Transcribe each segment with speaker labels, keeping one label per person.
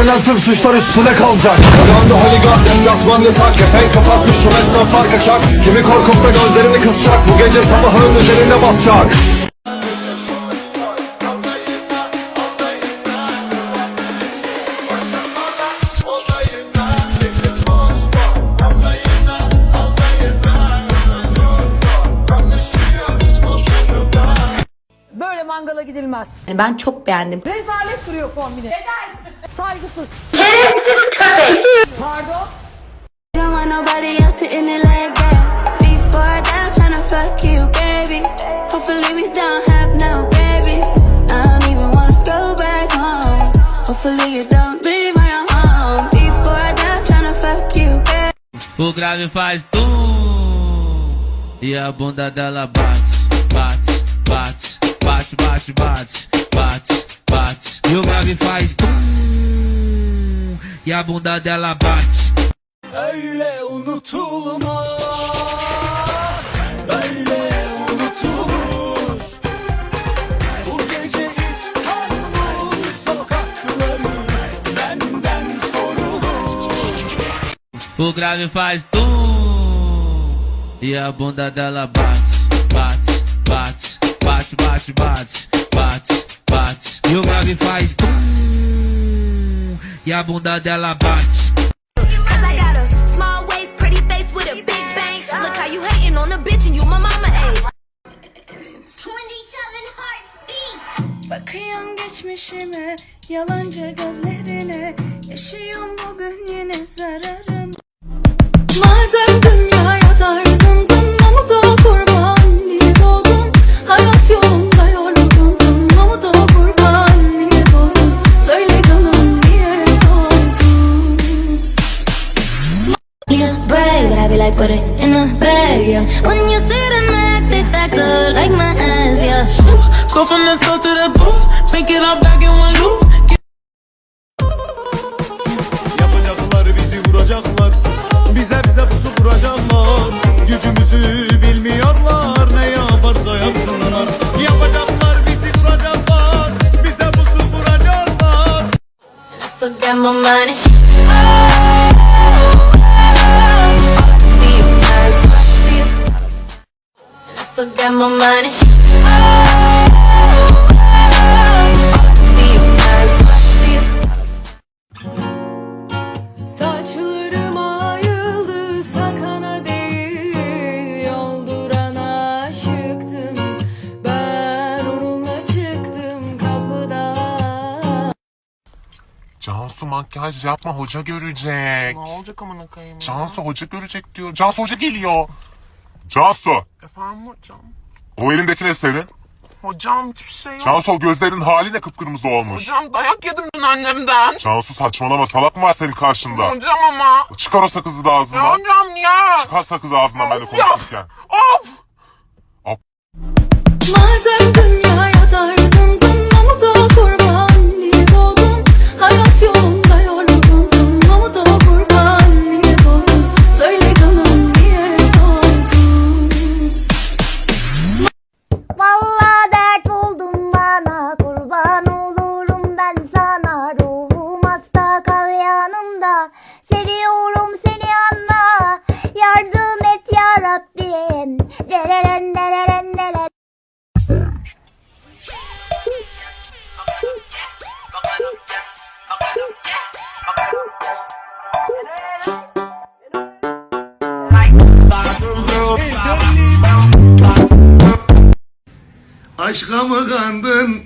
Speaker 1: İşlenen tüm suçlar üstüne kalacak. Karanda holigan enflasman yasak. Kepenk kapatmış tüm esnaflar kaçak Kimi korkup da gözlerini kısacak. Bu gece sabahın üzerinde basacak
Speaker 2: Böyle mangala gidilmez.
Speaker 3: Yani ben çok beğendim.
Speaker 2: Rezalet duruyor kombine. Neden? Saygısız.
Speaker 4: Şerefsiz köpek. Pardon.
Speaker 5: O grave faz tu e a bunda dela bate, bate, bate bate, bate, bate, bate, bate. E o grave faz tum e a bunda dela bate.
Speaker 1: Öyle unutulmaz Öyle unutulur Bu gece İstanbul sokakları Benden sorulur
Speaker 5: O grave faz tum e a bunda dela bate, bate, bate, bate, bate, bate, bate. E o grave faz e a bunda dela bate.
Speaker 6: Cause I got a small waist, pretty face with a big bang. Look how you hating on a bitch and you my mama age.
Speaker 7: 27 hearts beat.
Speaker 4: Bakıyorum geçmişime, yalancı gözlerine. Yaşıyorum bugün yine zararım. Madem
Speaker 7: I put it in a bag, yeah. When you see the max, they stack up like my ass, yeah.
Speaker 8: Go from the south to the booth, make it all back in one loop.
Speaker 1: Yapacaklar bizi vuracaklar Bize bize pusu kuracaklar Gücümüzü bilmiyorlar Ne yaparsa yapsınlar Yapacaklar bizi vuracaklar Bize pusu kuracaklar
Speaker 4: I still got my money. I still got my money. Saçlarım ayıldı sakana değil Yoldurana aşıktım Ben onunla çıktım kapıdan
Speaker 9: Cansu makyaj yapma hoca görecek.
Speaker 8: Ne olacak amına koyayım ya?
Speaker 9: Cansu hoca görecek diyor. Cansu hoca geliyor. Cansu
Speaker 8: Efendim hocam.
Speaker 9: o elindeki ne senin?
Speaker 8: Hocam hiçbir şey yok.
Speaker 9: Cansu gözlerin hali ne kıpkırmızı olmuş.
Speaker 8: Hocam dayak yedim dün annemden.
Speaker 9: Cansu saçmalama salak mı var senin karşında?
Speaker 8: Hocam ama.
Speaker 9: Çıkar o sakızı da
Speaker 8: Ya
Speaker 9: ağzından.
Speaker 8: hocam ya.
Speaker 9: Çıkar sakızı ağzından
Speaker 8: Of ya.
Speaker 9: konuşurken.
Speaker 8: Of.
Speaker 7: Dereren
Speaker 1: Aşka mı kandın?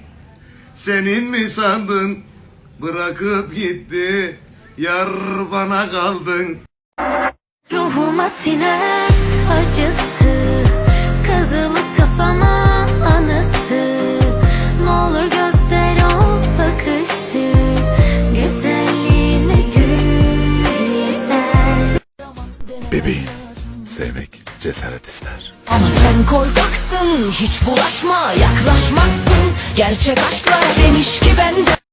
Speaker 1: Senin mi sandın? Bırakıp gitti. Yar bana kaldın.
Speaker 4: Ruhuma siner acısı Kazılı kafama anısı Ne olur göster o bakışı Güzelliğine gül yeter
Speaker 1: Bebeğim, sevmek cesaret ister.
Speaker 2: Ama sen korkaksın. Hiç bulaşma. Yaklaşmazsın. Gerçek aşklara demiş ki bende.
Speaker 10: I